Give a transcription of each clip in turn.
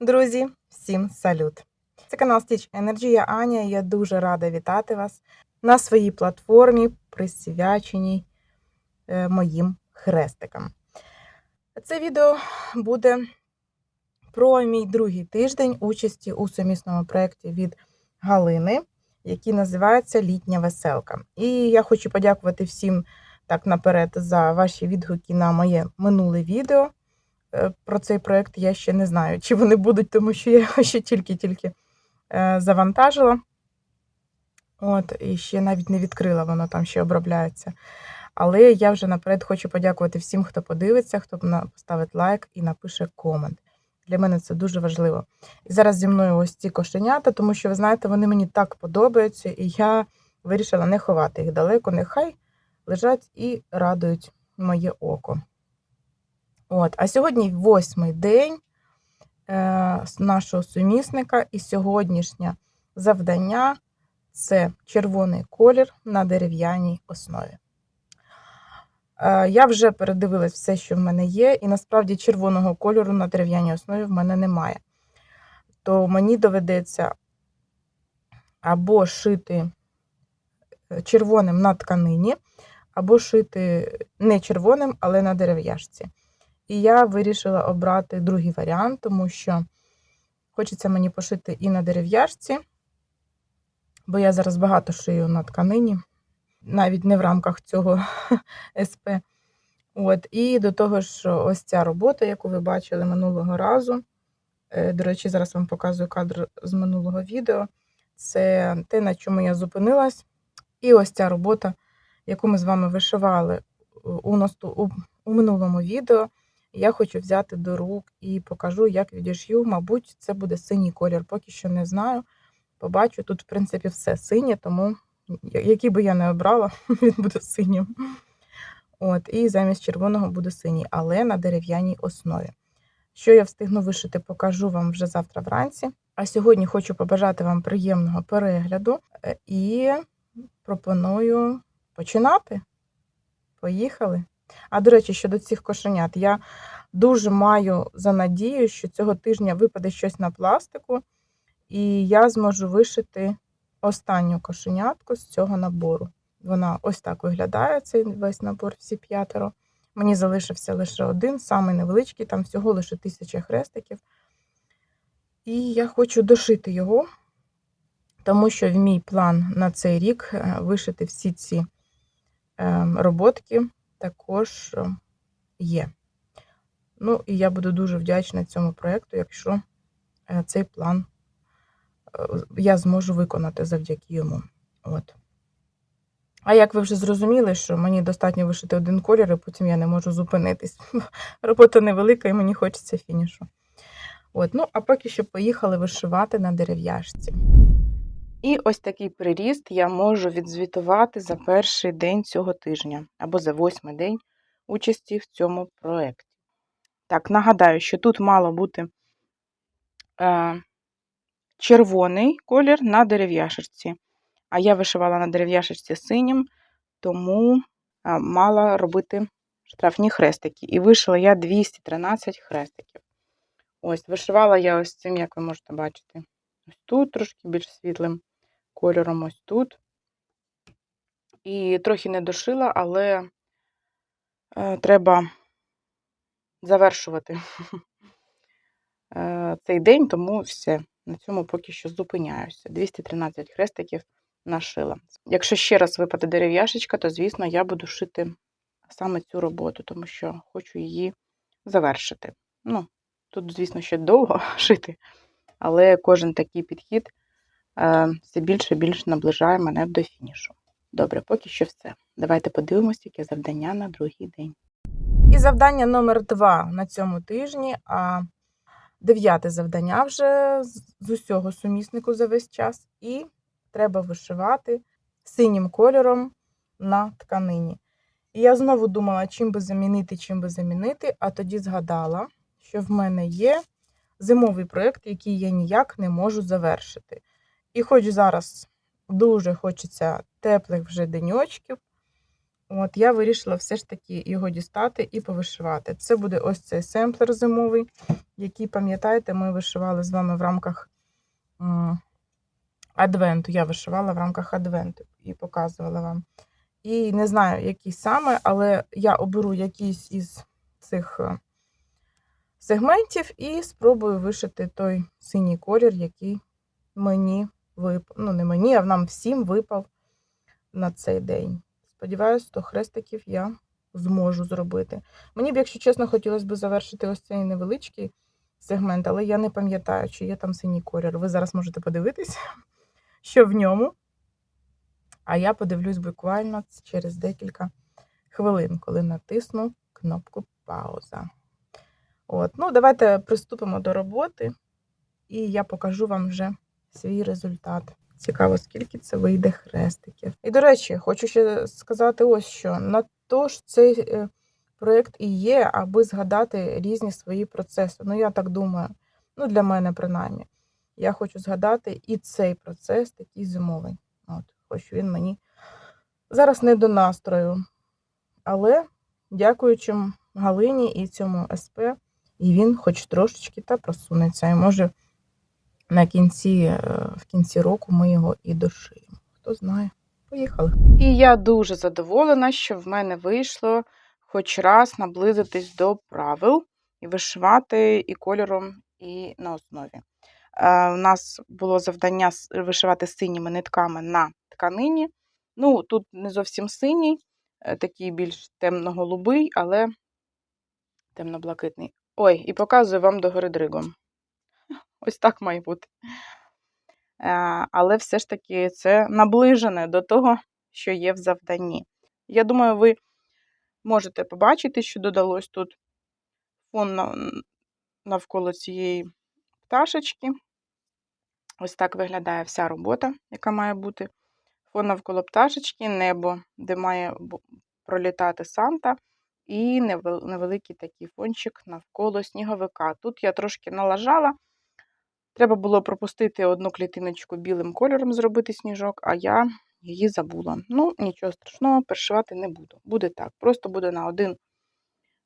Друзі, всім салют! Це канал Stitch Energy, я Аня, і я дуже рада вітати вас на своїй платформі, присвяченій е, моїм хрестикам. Це відео буде про мій другий тиждень участі у сумісному проєкті від Галини, який називається Літня веселка. І я хочу подякувати всім так наперед за ваші відгуки на моє минуле відео. Е, Про цей проєкт я ще не знаю, чи вони будуть, тому що я його ще тільки-тільки е, завантажила. От, і ще навіть не відкрила, воно там ще обробляється. Але я вже наперед хочу подякувати всім, хто подивиться, хто поставить лайк і напише комент. Для мене це дуже важливо. І зараз зі мною ось ці кошенята, тому що, ви знаєте, вони мені так подобаються, і я вирішила не ховати їх далеко, нехай лежать і радують моє око. От, а сьогодні восьмий день е, нашого сумісника, і сьогоднішнє завдання це червоний колір на дерев'яній основі. Е, я вже передивилась все, що в мене є, і насправді червоного кольору на дерев'яній основі в мене немає. То мені доведеться або шити е, червоним на тканині, або шити не червоним, але на дерев'яшці. І я вирішила обрати другий варіант, тому що хочеться мені пошити і на дерев'яшці, бо я зараз багато шию на тканині, навіть не в рамках цього СП. От, і до того ж, ось ця робота, яку ви бачили минулого разу. е, До речі, зараз вам показую кадр з минулого відео. Це те, на чому я зупинилась. І ось ця робота, яку ми з вами вишивали у, у, у минулому відео. Я хочу взяти до рук і покажу, як відішью. Мабуть, це буде синій колір. Поки що не знаю. Побачу. Тут, в принципі, все синє, тому який би я не обрала, він буде синім. От, і замість червоного буде синій, але на дерев'яній основі. Що я встигну вишити, покажу вам вже завтра вранці. А сьогодні хочу побажати вам приємного перегляду е, і пропоную починати. Поїхали. А до речі, щодо цих кошенят, я дуже маю за надію, що цього тижня випаде щось на пластику, і я зможу вишити останню кошенятку з цього набору. Вона ось так виглядає, цей весь набор, всі п'ятеро. Мені залишився лише один, самий невеличкий, там всього лише тисяча хрестиків. І я хочу дошити його, тому що в мій план на цей рік е, вишити всі ці е, роботки також е, є. Ну, і я буду дуже вдячна цьому проєкту, якщо е, цей план е, я зможу виконати завдяки йому. От. А як ви вже зрозуміли, що мені достатньо вишити один колір, і потім я не можу зупинитись. Робота невелика і мені хочеться фінішу. От, ну, а поки що поїхали вишивати на дерев'яшці. І ось такий приріст я можу відзвітувати за перший день цього тижня або за восьмий день участі в цьому проєкті. Так, нагадаю, що тут мало бути е, червоний колір на дерев'яшечці. А я вишивала на дерев'яшечці синім, тому е, мала робити штрафні хрестики. І вишила я 213 хрестиків. Ось, вишивала я ось цим, як ви можете бачити. Ось тут трошки більш світлим кольором, ось тут. І трохи не дошила, але е, треба завершувати е, цей день, тому все. На цьому поки що зупиняюся. 213 хрестиків нашила. Якщо ще раз випаде дерев'яшечка, то, звісно, я буду шити саме цю роботу, тому що хочу її завершити. Ну, тут, звісно, ще довго шити, але кожен такий підхід все більше і більше наближає мене до фінішу. Добре, поки що все. Давайте подивимося, яке завдання на другий день. І завдання номер два на цьому тижні, а дев'яте завдання вже з усього суміснику за весь час. І треба вишивати синім кольором на тканині. І я знову думала, чим би замінити, чим би замінити, а тоді згадала, що в мене є зимовий проєкт, який я ніяк не можу завершити. І хоч зараз дуже хочеться теплих вже деньочків, От я вирішила все ж таки його дістати і повишивати. Це буде ось цей семплер зимовий, який, пам'ятаєте, ми вишивали з вами в рамках адвенту. Я вишивала в рамках адвенту і показувала вам. І не знаю, який саме, але я оберу якийсь із цих е, сегментів і спробую вишити той синій колір, який мені випав. Ну, не мені, а нам всім випав на цей день. Сподіваюсь, то хрестиків я зможу зробити. Мені б, якщо чесно, хотілося б завершити ось цей невеличкий сегмент, але я не пам'ятаю, чи є там синій колір. Ви зараз можете подивитися, що в ньому. А я подивлюсь буквально через декілька хвилин, коли натисну кнопку пауза. От, ну, давайте приступимо до роботи, і я покажу вам вже свій результат. Цікаво, скільки це вийде хрестиків. І, до речі, хочу ще сказати ось що. На то ж цей е, проєкт і є, аби згадати різні свої процеси. Ну, я так думаю, ну, для мене принаймні. Я хочу згадати і цей процес такий зимовий. От, хоч він мені зараз не до настрою. Але дякуючи Галині і цьому СП, і він хоч трошечки та просунеться. І може на кінці, е, в кінці року ми його і дошиємо. Хто знає. Поїхали. І я дуже задоволена, що в мене вийшло хоч раз наблизитись до правил і вишивати і кольором, і на основі. Е, У нас було завдання вишивати синіми нитками на тканині. Ну, тут не зовсім синій, е, такий більш темно-голубий, але темно-блакитний. Ой, і показую вам догори дригом. Ось так має бути. Е, Але все ж таки це наближене до того, що є в завданні. Я думаю, ви можете побачити, що додалось тут фон навколо цієї пташечки. Ось так виглядає вся робота, яка має бути. Фон навколо пташечки, небо, де має пролітати Санта, і невеликий такий фончик навколо сніговика. Тут я трошки налажала. Треба було пропустити одну клітиночку білим кольором, зробити сніжок, а я її забула. Ну, нічого страшного, перешивати не буду. Буде так. Просто буде на один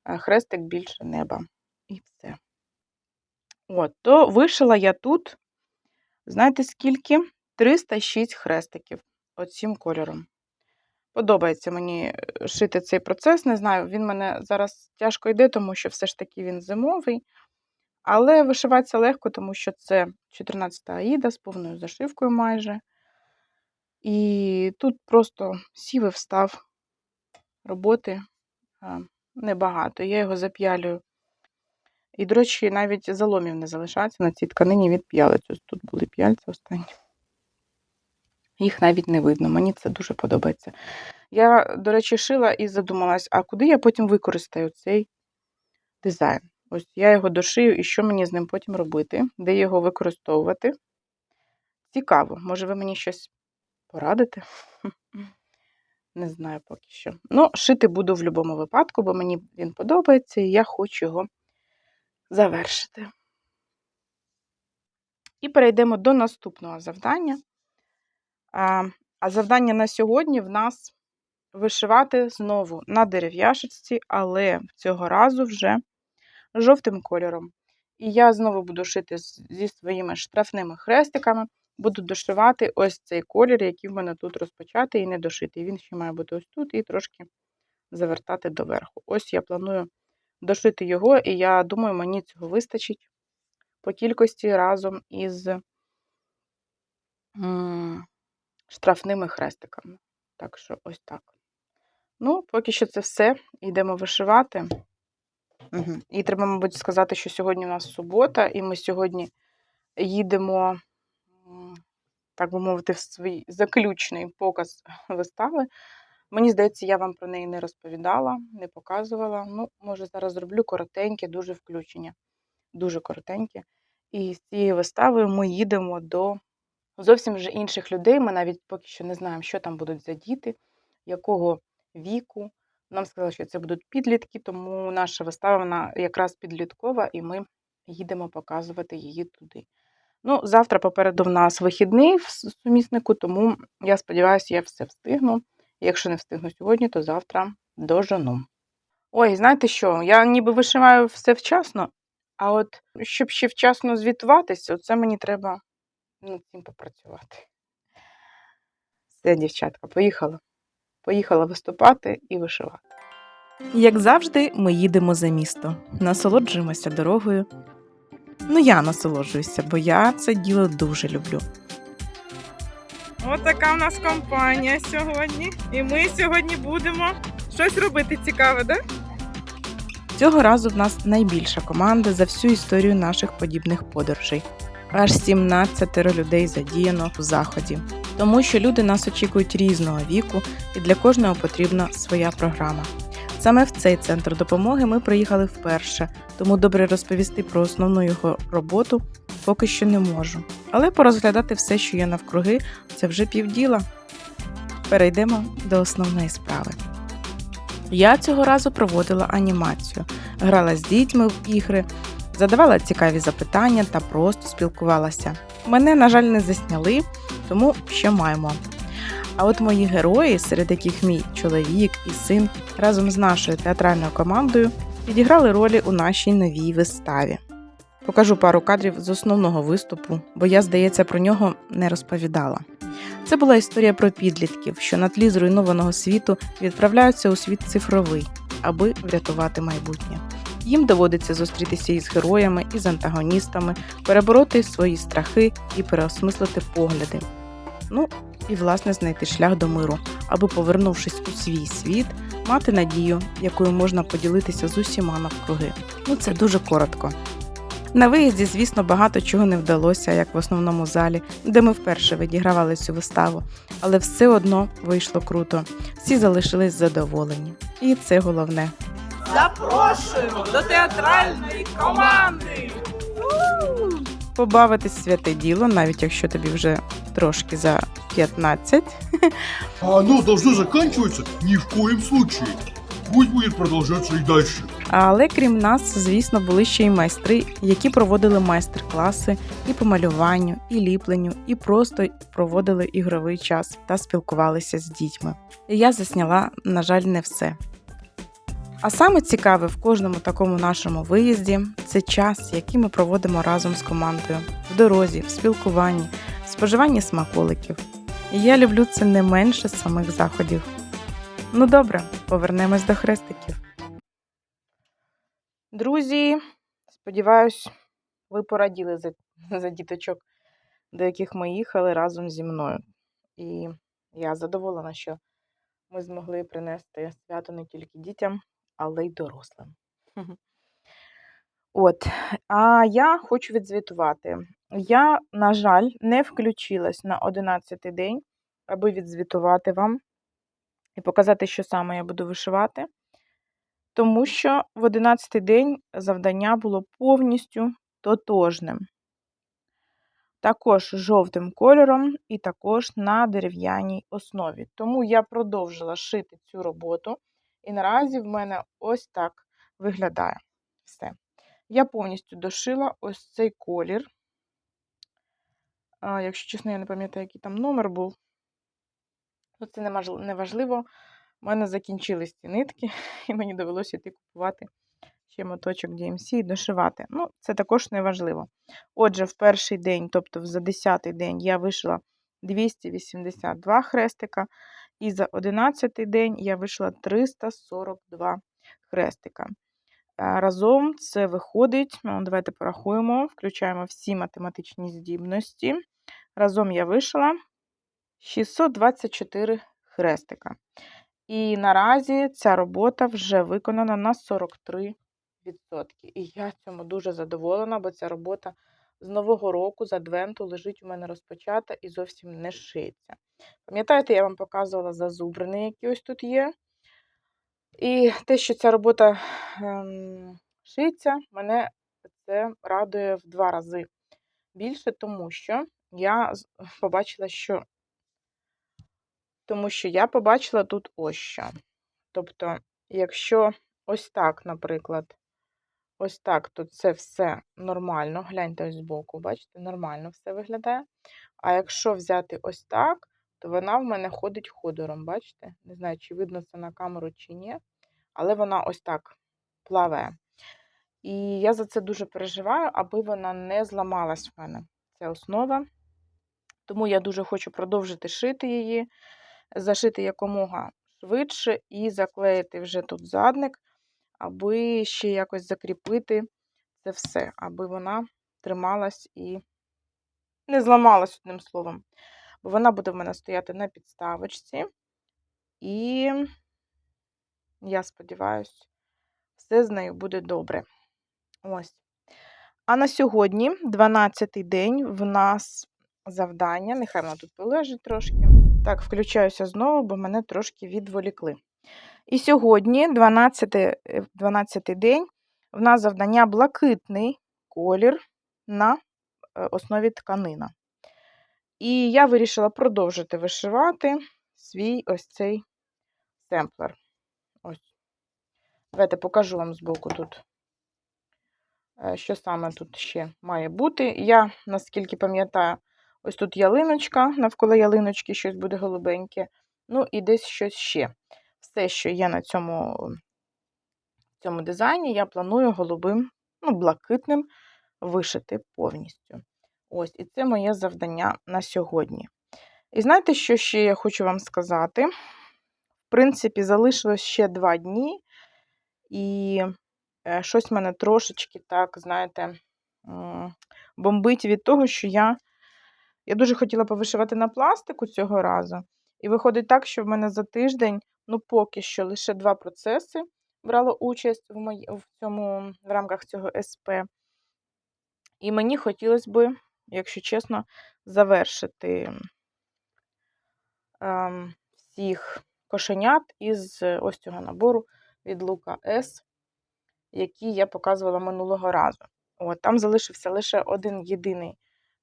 е, хрестик більше неба. І все. От, то вишила я тут, знаєте скільки? 306 хрестиків оцім кольором. Подобається мені е, шити цей процес. Не знаю, він мене зараз тяжко йде, тому що все ж таки він зимовий. Але вишивається легко, тому що це 14 аїда з повною зашивкою майже. І тут просто сів і встав роботи небагато. Я його зап'ялюю. І, до речі, навіть заломів не залишається на цій тканині від п'ялиць. Ось тут були п'яльця останні. Їх навіть не видно. Мені це дуже подобається. Я, до речі, шила і задумалась, а куди я потім використаю цей дизайн? Ось я його дошию, і що мені з ним потім робити, де його використовувати. Цікаво, може, ви мені щось порадите? Не знаю поки що. Ну, шити буду в будь-якому випадку, бо мені він подобається, і я хочу його завершити. І перейдемо до наступного завдання. А, завдання на сьогодні в нас вишивати знову на дерев'яшечці, але цього разу вже жовтим кольором. І я знову буду шити зі своїми штрафними хрестиками, буду дошивати ось цей колір, який в мене тут розпочатий і не дошитий. Він ще має бути ось тут і трошки завертати доверху. Ось я планую дошити його, і я думаю, мені цього вистачить по кількості разом із штрафними хрестиками. Так що ось так. Ну, поки що це все. Йдемо вишивати. Угу. І треба, мабуть, сказати, що сьогодні у нас субота, і ми сьогодні їдемо, так би мовити, в свій заключний показ вистави. Мені здається, я вам про неї не розповідала, не показувала. Ну, може, зараз зроблю коротеньке, дуже включення. Дуже коротеньке. І з цією виставою ми їдемо до зовсім вже інших людей. Ми навіть поки що не знаємо, що там будуть за діти, якого віку. Нам сказали, що це будуть підлітки, тому наша вистава вона якраз підліткова, і ми їдемо показувати її туди. Ну, завтра попереду в нас вихідний в суміснику, тому я сподіваюся, я все встигну Якщо не встигну сьогодні, то завтра дожену. Ой, знаєте що? Я ніби вишиваю все вчасно, а от щоб ще вчасно звітуватися, це мені треба над цим попрацювати. Все, дівчатка, поїхала. Поїхала виступати і вишивати. Як завжди, ми їдемо за місто, насолоджуємося дорогою. Ну, я насолоджуюся, бо я це діло дуже люблю. Ось така в нас компанія сьогодні. І ми сьогодні будемо щось робити цікаве, да? Цього разу в нас найбільша команда за всю історію наших подібних подорожей. Аж 17 людей задіяно в заході. Тому що люди нас очікують різного віку, і для кожного потрібна своя програма. Саме в цей центр допомоги ми приїхали вперше, тому добре розповісти про основну його роботу поки що не можу. Але порозглядати все, що є навкруги, це вже півділа. Перейдемо до основної справи. Я цього разу проводила анімацію, грала з дітьми в ігри, задавала цікаві запитання та просто спілкувалася. Мене, на жаль, не засняли, тому що маємо. А от мої герої, серед яких мій чоловік і син, разом з нашою театральною командою відіграли ролі у нашій новій виставі. Покажу пару кадрів з основного виступу, бо я, здається, про нього не розповідала. Це була історія про підлітків, що на тлі зруйнованого світу відправляються у світ цифровий, аби врятувати майбутнє. Їм доводиться зустрітися із героями, із антагоністами, перебороти свої страхи і переосмислити погляди. Ну і власне знайти шлях до миру, аби, повернувшись у свій світ, мати надію, якою можна поділитися з усіма навкруги. Ну це дуже коротко. На виїзді, звісно, багато чого не вдалося, як в основному залі, де ми вперше відігравали цю виставу, але все одно вийшло круто. Всі залишились задоволені. І це головне. Запрошуємо до театральної команди. Побавитись святе діло, навіть якщо тобі вже трошки за 15. А оно должно заканчиваться ни в коем случае. Пусть будет продолжаться и дальше. Але крім нас, звісно, були ще й майстри, які проводили майстер-класи і по малюванню, і ліпленню, і просто проводили ігровий час та спілкувалися з дітьми. Я засняла, на жаль, не все. А саме цікаве в кожному такому нашому виїзді це час, який ми проводимо разом з командою в дорозі, в спілкуванні, в споживанні смаколиків. І я люблю це не менше самих заходів. Ну добре, повернемось до хрестиків. Друзі, сподіваюсь, ви пораділи за, за діточок, до яких ми їхали разом зі мною. І я задоволена, що ми змогли принести свято не тільки дітям, але й дорослим. От, а я хочу відзвітувати. Я, на жаль, не включилась на 11-й день, аби відзвітувати вам і показати, що саме я буду вишивати. Тому що в 11-й день завдання було повністю тотожним. Також жовтим кольором і також на дерев'яній основі. Тому я продовжила шити цю роботу, і наразі в мене ось так виглядає все. Я повністю дошила ось цей колір. Якщо чесно, я не пам'ятаю, який там номер був. Ну, це не важливо. У мене закінчились ці нитки, і мені довелося йти купувати ще моточок DMC і дошивати. Ну, це також не важливо. Отже, в перший день, тобто за 10-й день, я вишила 282 хрестика, і за 11-й день я вишила 342 хрестика. Разом це виходить, ну, давайте порахуємо, включаємо всі математичні здібності. Разом я вишила 624 хрестика. І наразі ця робота вже виконана на 43%. І я цьому дуже задоволена, бо ця робота з Нового року, з Адвенту, лежить у мене розпочата і зовсім не шиється. Пам'ятаєте, я вам показувала зазубрини, які ось тут є. І те, що ця робота ем, шиється, мене це радує в два рази більше, тому що я побачила, що тому що я побачила тут ось що. Тобто, якщо ось так, наприклад, ось так, то це все нормально. Гляньте ось збоку, бачите, нормально все виглядає. А якщо взяти ось так, то вона в мене ходить ходором, бачите? Не знаю, чи видно це на камеру, чи ні. Але вона ось так плаває. І я за це дуже переживаю, аби вона не зламалась в мене. Це основа. Тому я дуже хочу продовжити шити її, зашити якомога швидше і заклеїти вже тут задник, аби ще якось закріпити це все, аби вона трималась і не зламалась одним словом. Бо вона буде в мене стояти на підставочці. І я сподіваюся, все з нею буде добре. Ось. А на сьогодні, 12-й день, в нас завдання. Нехай вона тут полежить трошки. Так, включаюся знову, бо мене трошки відволікли. І сьогодні, 12 12 день, в нас завдання блакитний колір на е, основі тканина. І я вирішила продовжити вишивати свій ось цей семплер. Ось. Давайте покажу вам збоку тут, е, що саме тут ще має бути. Я, наскільки пам'ятаю, ось тут ялиночка, навколо ялиночки щось буде голубеньке. Ну і десь щось ще. Все, що є на цьому, цьому дизайні, я планую голубим, ну, блакитним вишити повністю. Ось, і це моє завдання на сьогодні. І знаєте, що ще я хочу вам сказати? В принципі, залишилось ще два дні, і е, щось мене трошечки так, знаєте, бомбить від того, що я, я дуже хотіла повишивати на пластику цього разу. І виходить так, що в мене за тиждень, ну поки що, лише два процеси брало участь в, мої, в, цьому, в рамках цього СП. І мені хотілося би, якщо чесно, завершити ем, всіх кошенят із е, ось цього набору від Лука С, який я показувала минулого разу. От, там залишився лише один єдиний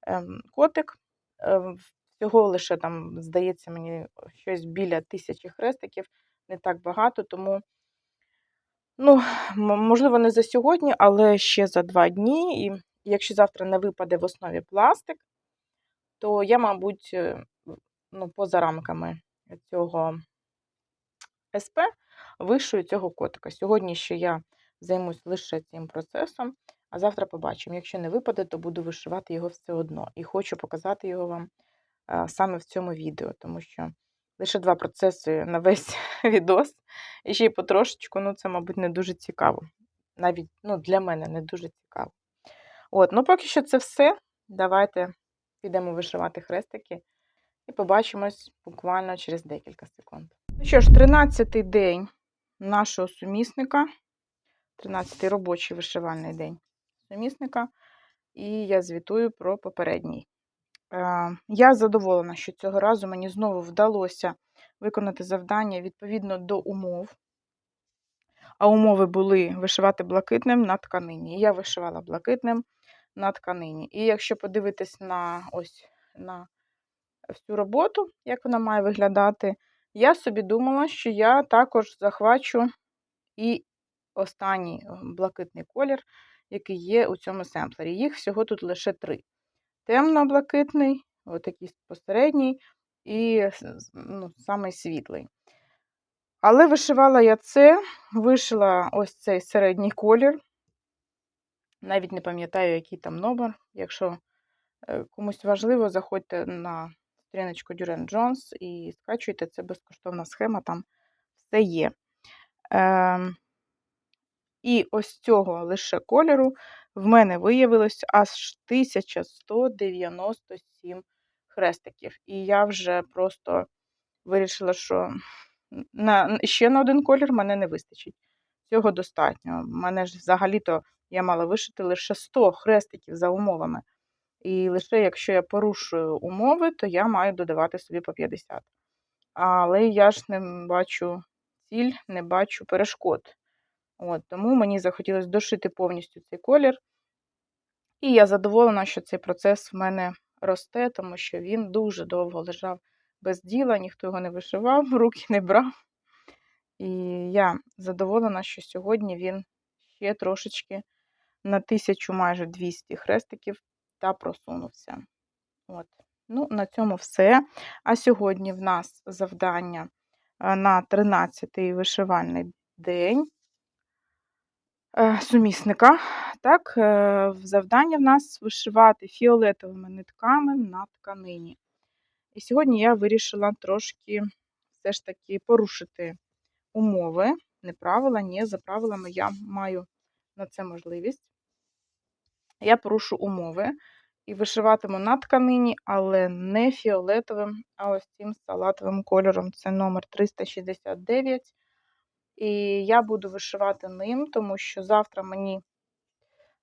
ем, котик. Ем, всього лише там, здається, мені щось біля тисячі хрестиків, не так багато, тому, ну, можливо, не за сьогодні, але ще за два дні. І якщо завтра не випаде в основі пластик, то я, мабуть, е, ну, поза рамками цього СП вишую цього котика. Сьогодні ще я займусь лише цим процесом, а завтра побачимо. Якщо не випаде, то буду вишивати його все одно. І хочу показати його вам саме в цьому відео, тому що лише два процеси на весь відос. І ще й потрошечку, ну це, мабуть, не дуже цікаво. Навіть ну, для мене не дуже цікаво. От, ну поки що це все. Давайте підемо вишивати хрестики і побачимось буквально через декілька секунд. Ну що ж, 13-й день нашого сумісника, 13-й робочий вишивальний день сумісника, і я звітую про попередній. Е, Я задоволена, що цього разу мені знову вдалося виконати завдання відповідно до умов. А умови були вишивати блакитним на тканині. Я вишивала блакитним на тканині. І якщо подивитись на ось на всю роботу, як вона має виглядати, я собі думала, що я також захвачу і останній е, блакитний колір, який є у цьому семплері. Їх всього тут лише три: темно-блакитний, отакий посередній і ну, самий світлий. Але вишивала я це, вишила ось цей середній колір. Навіть не пам'ятаю, який там номер. Якщо е, комусь важливо, заходьте на сторіночку Duran Jones і скачуйте, це безкоштовна схема, там все є. Ем, і ось цього лише кольору в мене виявилось аж 1197 хрестиків. І я вже просто вирішила, що на, ще на один колір мене не вистачить. Цього достатньо. Мене ж взагалі-то я мала вишити лише 100 хрестиків за умовами. І лише якщо я порушую умови, то я маю додавати собі по 50. Але я ж не бачу ціль, не бачу перешкод. От, тому мені захотілося дошити повністю цей колір. І я задоволена, що цей процес в мене росте, тому що він дуже довго лежав без діла, ніхто його не вишивав, руки не брав. І я задоволена, що сьогодні він ще трошечки на 1000 майже 200 хрестиків та просунувся. От. Ну, на цьому все. А сьогодні в нас завдання е, на 13-й вишивальний день сумісника. Так, е, завдання в нас вишивати фіолетовими нитками на тканині. І сьогодні я вирішила трошки все ж таки порушити умови, не правила, ні, за правилами я маю на це можливість. Я порушу умови і вишиватиму на тканині, але не фіолетовим, а ось цим салатовим кольором. Це номер 369. І я буду вишивати ним, тому що завтра мені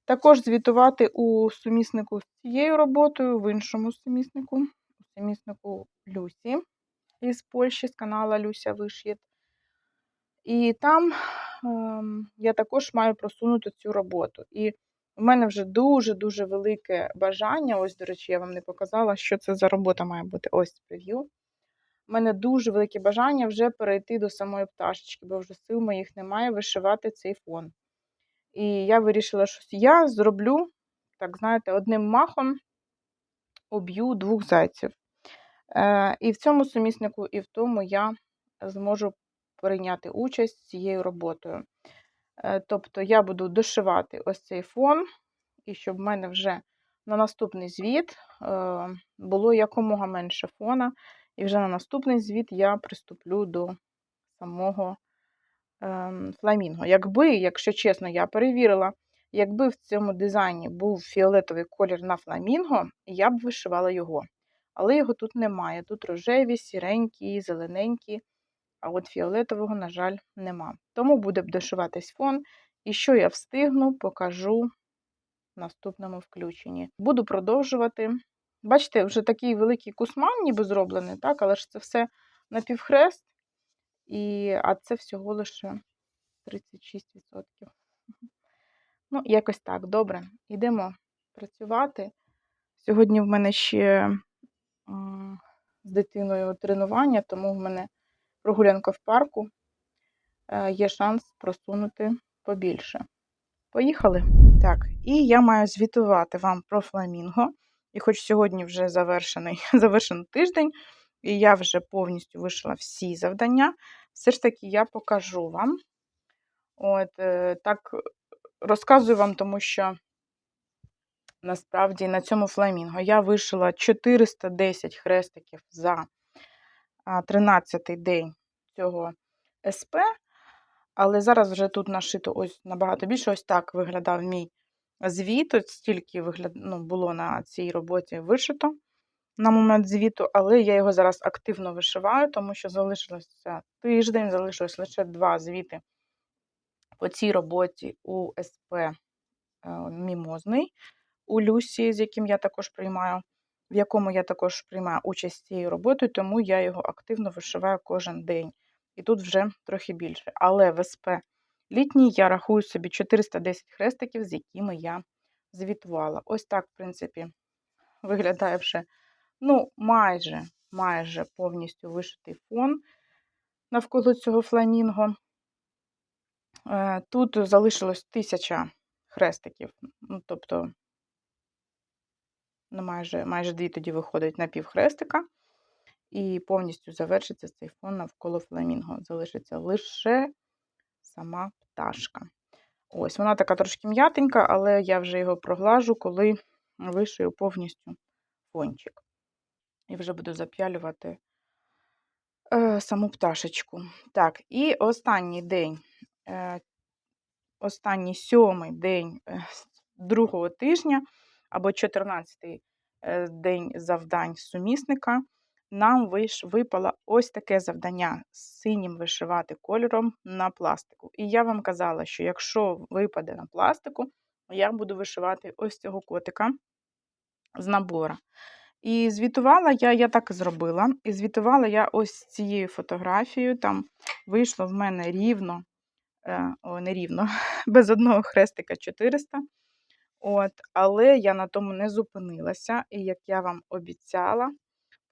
також звітувати у суміснику з цією роботою, в іншому суміснику, у суміснику Люсі із Польщі, з канала Люся Виш'єт. І там ем, я також маю просунути цю роботу. І у мене вже дуже-дуже велике бажання. Ось, до речі, я вам не показала, що це за робота має бути. Ось прев'ю. У мене дуже велике бажання вже перейти до самої пташечки, бо вже сил моїх немає вишивати цей фон. І я вирішила, що я зроблю, так знаєте, одним махом об'ю двох зайців. Е, і в цьому суміснику, і в тому я зможу прийняти участь з цією роботою. Е, Тобто я буду дошивати ось цей фон, і щоб в мене вже на наступний звіт е, було якомога менше фона, і вже на наступний звіт я приступлю до самого ем, фламінго. Якби, якщо чесно, я перевірила, якби в цьому дизайні був фіолетовий колір на фламінго, я б вишивала його. Але його тут немає. Тут рожеві, сіренькі, зелененькі, а от фіолетового, на жаль, нема. Тому буде дошиватись фон. І що я встигну, покажу в наступному включенні. Буду продовжувати. Бачите, вже такий великий кусман ніби зроблений, так? але ж це все напівхрест, і, а це всього лише 36%. Ну, якось так, добре. Йдемо працювати. Сьогодні в мене ще з дитиною тренування, тому в мене прогулянка в парку. Е, Є шанс просунути побільше. Поїхали. Так, і я маю звітувати вам про фламінго. І хоч сьогодні вже завершений, завершений тиждень, і я вже повністю вийшла всі завдання, все ж таки я покажу вам. От е, так розказую вам, тому що насправді на цьому фламінго я вишила 410 хрестиків за 13-й день цього СП. Але зараз вже тут нашито ось набагато більше. Ось так виглядав мій звіт. Стільки вигляд... ну, було на цій роботі вишито на момент звіту, але я його зараз активно вишиваю, тому що залишилося тиждень, залишилось лише два звіти по цій роботі у СП е, Мімозний, у Люсі, з яким я також приймаю, в якому я також приймаю участь цією роботою, тому я його активно вишиваю кожен день. І тут вже трохи більше. Але в СП літній я рахую собі 410 хрестиків, з якими я звітувала. Ось так, в принципі, виглядає вже ну, майже, майже повністю вишитий фон навколо цього фламінго. Е, Тут залишилось тисяча хрестиків, ну, тобто, ну, майже, майже дві тоді виходить на півхрестика. І повністю завершиться цей фон навколо фламінго. Залишиться лише сама пташка. Ось, вона така трошки м'ятенька, але я вже його проглажу, коли вишию повністю фончик. І вже буду зап'ялювати е, саму пташечку. Так, і останній день, е, останній сьомий день е, другого тижня, або 14-й е, день завдань сумісника, нам випало ось таке завдання з синім вишивати кольором на пластику. І я вам казала, що якщо випаде на пластику, я буду вишивати ось цього котика з набора. І звітувала я, я так і зробила. І звітувала я ось цією фотографією. Там вийшло в мене рівно, е, о, не рівно, без одного хрестика 400. От, але я на тому не зупинилася. І як я вам обіцяла,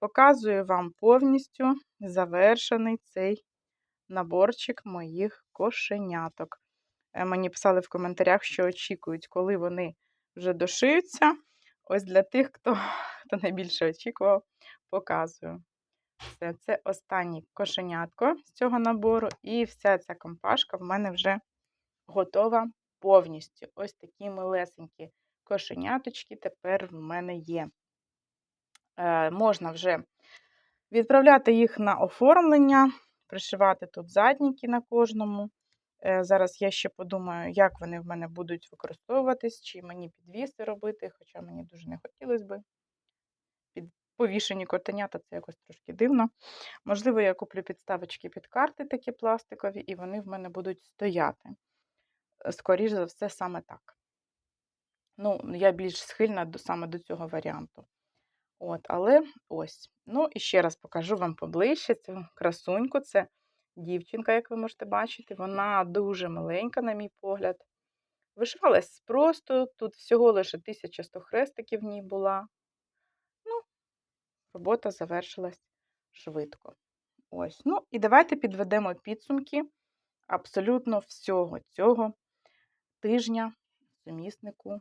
показую вам повністю завершений цей наборчик моїх кошеняток. Е, Мені писали в коментарях, що очікують, коли вони вже дошиються. Ось для тих, хто, хто найбільше очікував, показую. Все, це останнє кошенятко з цього набору, і вся ця компашка в мене вже готова повністю. Ось такі малесенькі кошеняточки тепер в мене є. Е, можна вже відправляти їх на оформлення, пришивати тут задніки на кожному. Е, Зараз я ще подумаю, як вони в мене будуть використовуватись, чи мені підвіси робити, хоча мені дуже не хотілося би. Під повішені котенята це якось трошки дивно. Можливо, я куплю підставочки під карти такі пластикові, і вони в мене будуть стояти. Е, Скоріш за все, саме так. Ну, я більш схильна до, саме до цього варіанту. От, але ось. Ну, і ще раз покажу вам поближче цю красуньку. Це дівчинка, як ви можете бачити. Вона дуже маленька, на мій погляд. Вишивалась просто, тут всього лише 1100 хрестиків в ній була. Ну, робота завершилась швидко. Ось. Ну, і давайте підведемо підсумки абсолютно всього цього тижня суміснику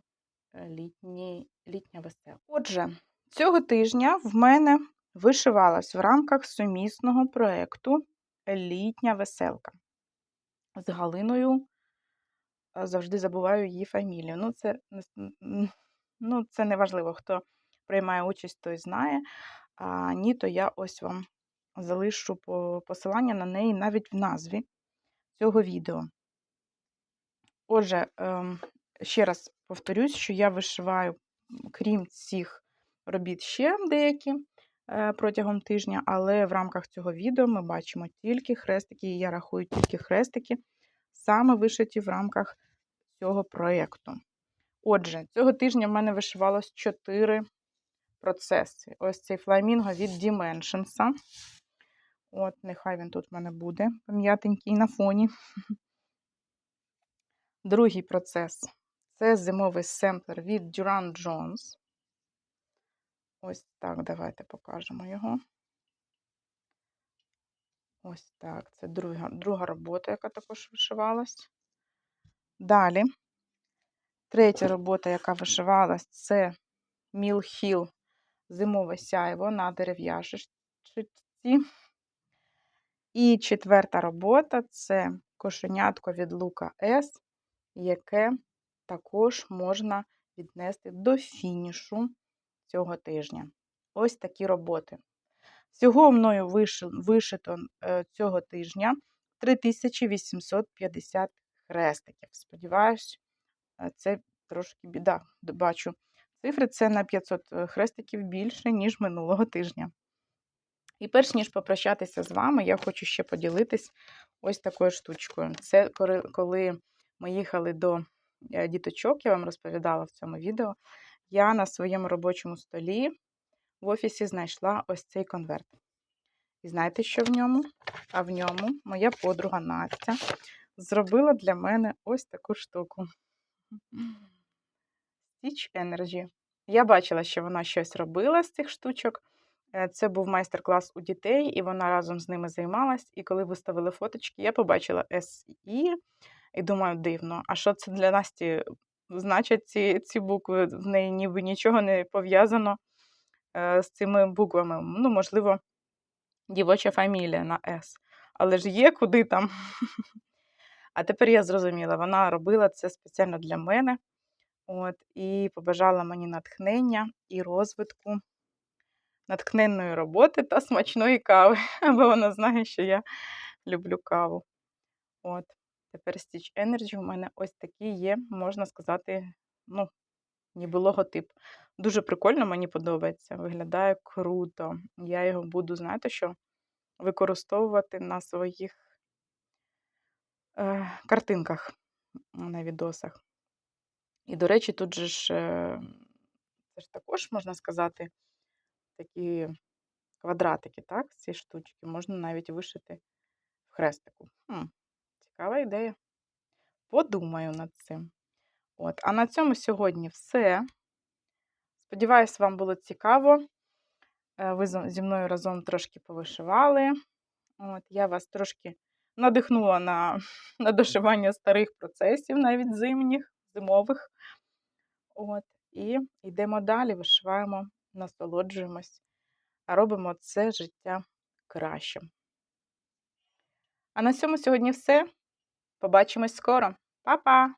е, літній, літня весела. Отже, цього тижня в мене вишивалась в рамках сумісного проєкту Літня веселка з Галиною. е, Завжди забуваю її фамілію. Ну, це, ну, це не важливо, хто приймає участь, той знає. А ні, то я ось вам залишу посилання на неї навіть в назві цього відео. Отже, ем, ще раз повторюсь, що я вишиваю, крім цих робіт, ще деякі е, протягом тижня, але в рамках цього відео ми бачимо тільки хрестики, і я рахую тільки хрестики, саме вишиті в рамках цього проєкту. Отже, цього тижня в мене вишивалось 4 процеси. Ось цей фламінго від Dimensions. От, нехай він тут в мене буде пам'ятенький на фоні. Другий процес це зимовий семплер від Duran Jones. Ось так, давайте покажемо його. Ось так, це друга, друга робота, яка також вишивалась. Далі, третя робота, яка вишивалась, це Mill Hill зимове сяйво на дерев'яшечці. І четверта робота це кошенятко від Лука С, яке також можна віднести до фінішу цього тижня. Ось такі роботи. Всього мною вишито е, цього тижня 3850 хрестиків. Сподіваюсь, е, це трошки біда. Бачу цифри, це на 500 хрестиків більше, ніж минулого тижня. І перш ніж попрощатися з вами, я хочу ще поділитись ось такою штучкою. Це коли- ми їхали до е, діточок, я вам розповідала в цьому відео, я на своєму робочому столі в офісі знайшла ось цей конверт. І знаєте, що в ньому? А в ньому моя подруга Настя зробила для мене ось таку штуку. Stitch Energy. Я бачила, що вона щось робила з цих штучок. Е, Це був майстер-клас у дітей, і вона разом з ними займалась. І коли виставили фоточки, я побачила SI і думаю, дивно, а що це для Насті значать ці, ці букви? В неї ніби нічого не пов'язано е, з цими буквами. Ну, можливо, дівоча фамілія на С. Але ж є куди там. А тепер я зрозуміла, вона робила це спеціально для мене. От, і побажала мені натхнення і розвитку натхненної роботи та смачної кави, бо вона знає, що я люблю каву. От, тепер Stitch Energy у мене ось такий є, можна сказати, ну, ніби логотип. Дуже прикольно, мені подобається, виглядає круто. Я його буду, знаєте що, використовувати на своїх е, картинках на відосах. І, до речі, тут же ж е, це ж також, можна сказати, такі квадратики, так, ці штучки, можна навіть вишити в хрестику. Хм, цікава ідея. Подумаю над цим. От, а на цьому сьогодні все. Сподіваюсь, вам було цікаво. Е, Ви зі мною разом трошки повишивали. От, я вас трошки надихнула на, на дошивання старих процесів, навіть зимніх, зимових. От. і йдемо далі, вишиваємо, насолоджуємось, а робимо це життя кращим. А на цьому сьогодні все. Побачимось скоро. Па-па!